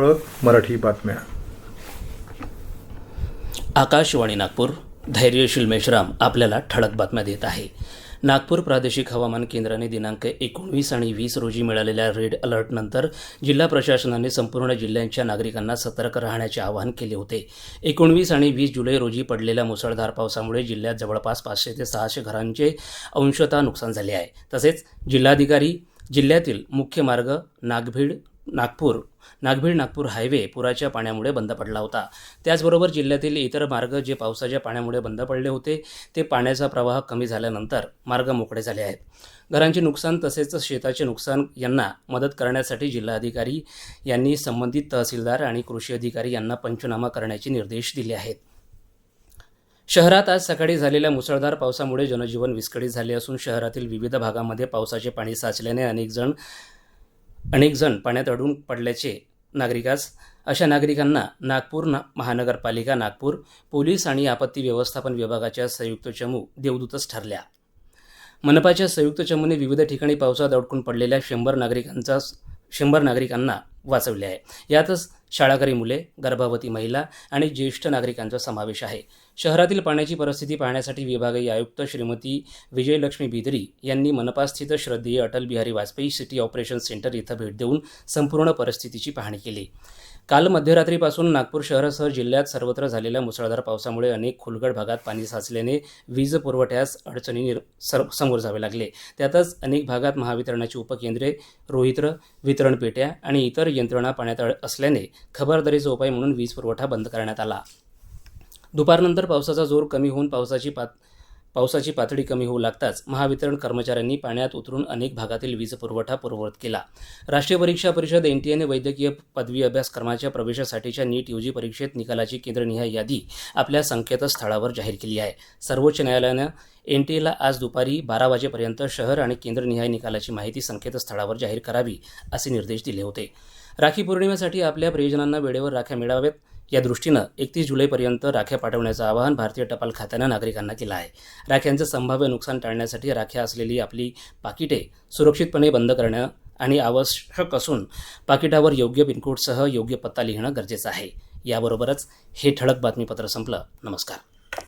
ठळक मराठी बातम्या. आकाशवाणी नागपूर धैर्यशील मेश्राम आपल्याला ठळक बातम्या देत आहे. नागपूर प्रादेशिक हवामान केंद्राने दिनांक एकोणवीस आणि वीस रोजी मिळालेल्या रेड अलर्टनंतर जिल्हा प्रशासनाने संपूर्ण जिल्ह्यांच्या नागरिकांना सतर्क राहण्याचे आवाहन केले होते. एकोणवीस आणि वीस जुलै रोजी पडलेल्या मुसळधार पावसामुळे जिल्ह्यात जवळपास पाचशे ते सहाशे घरांचे अंशतः नुकसान झाले आहे. तसेच जिल्हाधिकारी जिल्ह्यातील मुख्य मार्ग नागभीड नागपूर नागभीड नागपूर हायवे पुराच्या पाण्यामुळे बंद पडला होता. त्याचबरोबर जिल्ह्यातील इतर मार्ग जे पावसाच्या पाण्यामुळे बंद पडले होते ते पाण्याचा प्रवाह कमी झाल्यानंतर मार्ग मोकळे झाले आहेत. घरांचे नुकसान तसेच शेताचे नुकसान यांना मदत करण्यासाठी जिल्हाधिकारी यांनी संबंधित तहसीलदार आणि कृषी अधिकारी यांना पंचनामा करण्याचे निर्देश दिले आहेत. शहरात आज सकाळी झालेल्या मुसळधार पावसामुळे जनजीवन विस्कळीत झाले असून शहरातील विविध भागामध्ये पावसाचे पाणी साचल्याने अनेक जण अनेक जण पाण्यात अडून पडल्याचे नागरिकास अशा नागरिकांना नागपूर ना महानगरपालिका नागपूर पोलीस आणि आपत्ती व्यवस्थापन विभागाच्या संयुक्त चमू देवदूतच ठरल्या. मनपाच्या संयुक्त चमूने विविध ठिकाणी पावसात अडकून पडलेल्या शंभर नागरिकांचा शंभर नागरिकांना वाचवले आहे. यातच शाळाकरी मुले गर्भवती महिला आणि ज्येष्ठ नागरिकांचा समावेश आहे. शहरातील पाण्याची परिस्थिती पाहण्यासाठी विभागीय आयुक्त श्रीमती विजयलक्ष्मी बिदरी यांनी मनपास्थित श्रद्धेय Atal Bihari Vajpayee city operation centre इथं भेट देऊन संपूर्ण परिस्थितीची पाहणी केली. काल मध्यरात्रीपासून नागपूर शहरासह जिल्ह्यात सर्वत्र झालेल्या मुसळधार पावसामुळे अनेक खोलगड भागात पाणी साचल्याने वीज पुरवठ्यास अडचणी निर सर समोर जावे लागले. त्यातच अनेक भागात महावितरणाची उपकेंद्रे रोहित्र वितरण पेट्या आणि इतर यंत्रणा पाण्यात असल्याने खबरदारीचा उपाय म्हणून वीज पुरवठा बंद करण्यात आला. दुपारनंतर पावसाचा जोर कमी होऊन पावसाची पात पावसाची पातळी कमी होऊ लागताच महावितरण कर्मचाऱ्यांनी पाण्यात उतरून अनेक भागातील वीज पुरवठा पूर्ववत केला. राष्ट्रीय परीक्षा परिषद एन टी वैद्यकीय पदवी अभ्यासक्रमाच्या प्रवेशासाठीच्या नीट यूजी परीक्षेत निकालाची केंद्रनिहाय यादी आपल्या संकेतस्थळावर जाहीर केली आहे. सर्वोच्च न्यायालयानं एन टी एला आज दुपारी बारा वाजेपर्यंत शहर आणि केंद्रनिहाय निकालाची माहिती संकेतस्थळावर जाहीर करावी असे निर्देश दिले होते. राखी पौर्णिमेसाठी आपल्या प्रियजनांना वेळेवर राख्या मिळाव्यात. या दृष्टीनं एकतीस जुलैपर्यंत राख्या पाठवण्याचं आवाहन भारतीय टपाल खात्यानं नागरिकांना केलं आहे. राख्यांचं संभाव्य नुकसान टाळण्यासाठी राख्या असलेली आपली पाकिटे सुरक्षितपणे बंद करणं आणि आवश्यक असून पाकिटावर योग्य पिनकोडसह योग्य पत्ता लिहिणं गरजेचं आहे. याबरोबरच हे ठळक बातमीपत्र संपलं. नमस्कार.